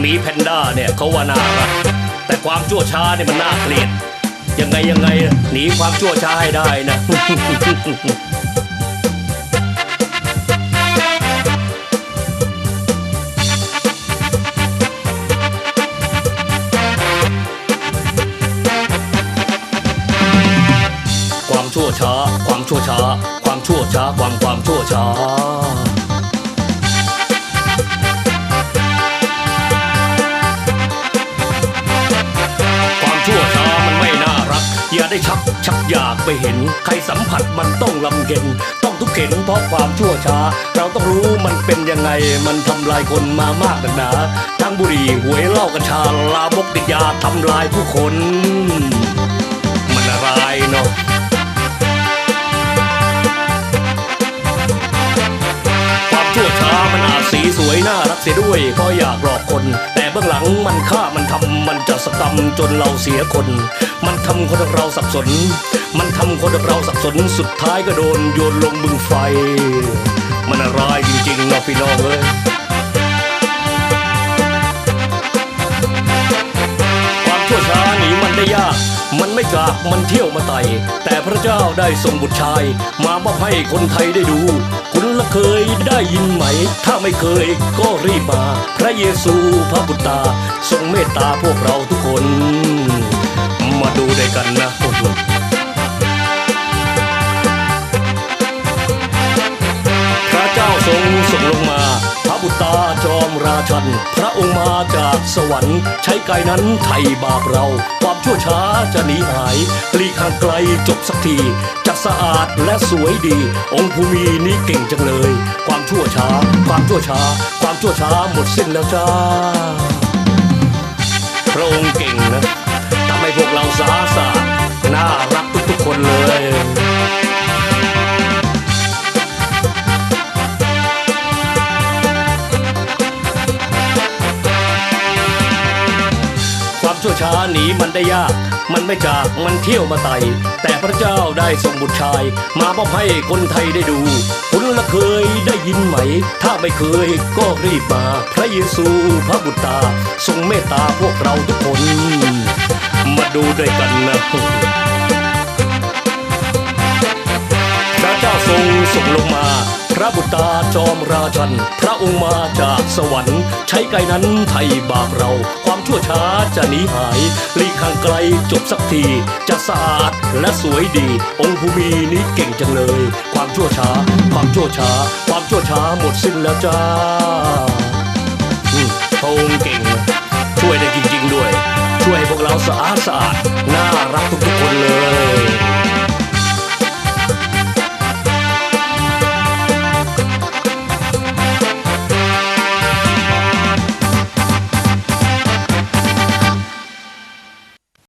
หมีแพนด้าเนี่ยเขาว่าน่ารักแต่ความชั่วช้าเนี่ยมันน่าเกลียด ยังไงยังไงหนีความชั่วช้าให้ได้นะความชั่วช้า ความชั่วช้า ความชั่วช้า ความความชั่วช้า อย่าได้ชักชักอยากไปเห็น ใครสัมผัสมันต้องลำเค็นต้องทุกเข็นเพราะความชั่วช้า เราต้องรู้มันเป็นยังไง มันทำลายคนมามากนักหนาทั้งบุหรี่หวยเหล้ากัญชาลามกติดยาทำลายผู้คน มันอะไรเนาะความชั่วช้ามันอาจสีสวยน่ารักเสียด้วยก็อยากหลอกคน แต่เบื้องหลังมันฆ่ามันทำ จะสกรรมจนเราเสียคน มันทำคนเราสับสน มันทำคนเราสับสนสุดท้ายก็โดนโยนลงบึงไฟ มันอะไรายจริงๆนะพี่น้องเอ้ยความชั่วช้าหนีมันได้ยาก มันไม่จากมันเที่ยวมาไต่แต่พระเจ้าได้ส่งบุตรชาย มามอบให้คนไทยได้ดูคุณ ได้ยินไหม ถ้าไม่เคยก็รีบมา พระเยซูพระบุตรตาทรงเมตตาพวกเราทุกคน มาดูด้วยกันนะพ บุตราจอมราชัน พระองค์มาจากสวรรค์ ใช้กายนั้นไถ่บาปเรา ความชั่วช้าจะหนีหายหลีกห่างไกลจบสักทีจะสะอาดและสวยดี องค์ภูมินี้เก่งจังเลย ความชั่วช้า ความชั่วช้า ความชั่วช้าหมดสิ้นแล้วจ้า พระองค์เก่งนะ ความชั่วช้าหนีมันได้ยาก มันไม่จากมันเที่ยวมาไต่แต่พระเจ้าได้ส่งบุตรชาย มามอบให้คนไทยได้ดู คุณละเคยได้ยินไหม ถ้าไม่เคยก็รีบมา พระเยซูพระบุตรตา ทรงเมตตาพวกเราทุกคน มาดูด้วยกันนะพระเจ้าทรงส่งลงมา ระบุตาจอมราชัน พระองค์มาจากสวรรค์ ใช้ไกายนั้นไถ่บาปเรา ความชั่วช้าจะหนีหายลีกห่างไกลจบสักที จะสะอาดและสวยดี องค์ภูมินี้เก่งจังเลย ความชั่วช้า ความชั่วช้า ความชั่วช้าหมดสิ้นแล้วจ้าอืมพระองค์เก่ง ช่วยได้จริง ๆ ด้วย ช่วยพวกเราสะอาดสะอาด